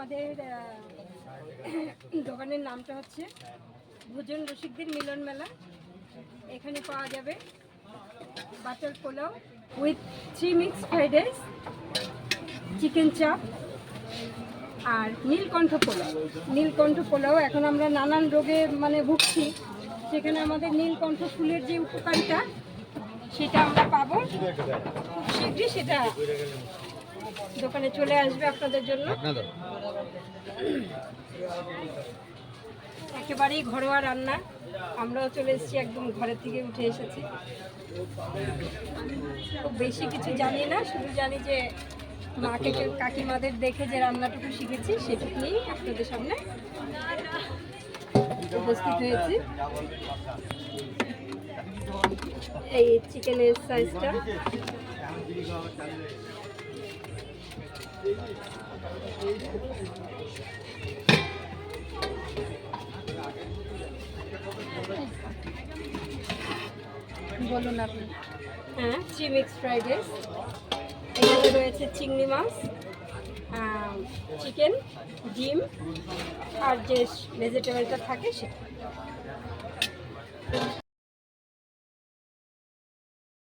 আমাদের দোকানের নামটা হচ্ছে ভোজন রসিকদের মিলন মেলা। এখানে পাওয়া যাবে butter pulao with three mix fried rice chicken chaap আর নীলকণ্ঠ পোলাও। নীলকণ্ঠ পোলাও, এখন আমরা নানান রোগে মানে ভুগছি। সেখানে আমাদের নীলকণ্ঠ ফুলের যে উপকারিতা, সেটা আমরা পাবো খুব শীঘ্রই সেটা দোকানে চলে আসবে আপনাদের জন্য। একেবারেই ঘরোয়া রান্না। আমরাও চলে এসেছি একদম ঘরের থেকে উঠে এসেছি। খুব বেশি কিছু জানি না শুধু জানি যে মাকে কাকিমাদের দেখে যে রান্নাটুকু শিখেছি সেটুকু নিয়েই আপনাদের সামনে উপস্থিত হয়েছি। এই চিকেনের সাইজটা বলুন আপনি। হ্যাঁ থ্রি মিক্স ফ্রাইড রাইস এখানে রয়েছে চিংড়ি মাছ চিকেন ডিম আর যে ভেজিটেবলটা থাকে সেটা।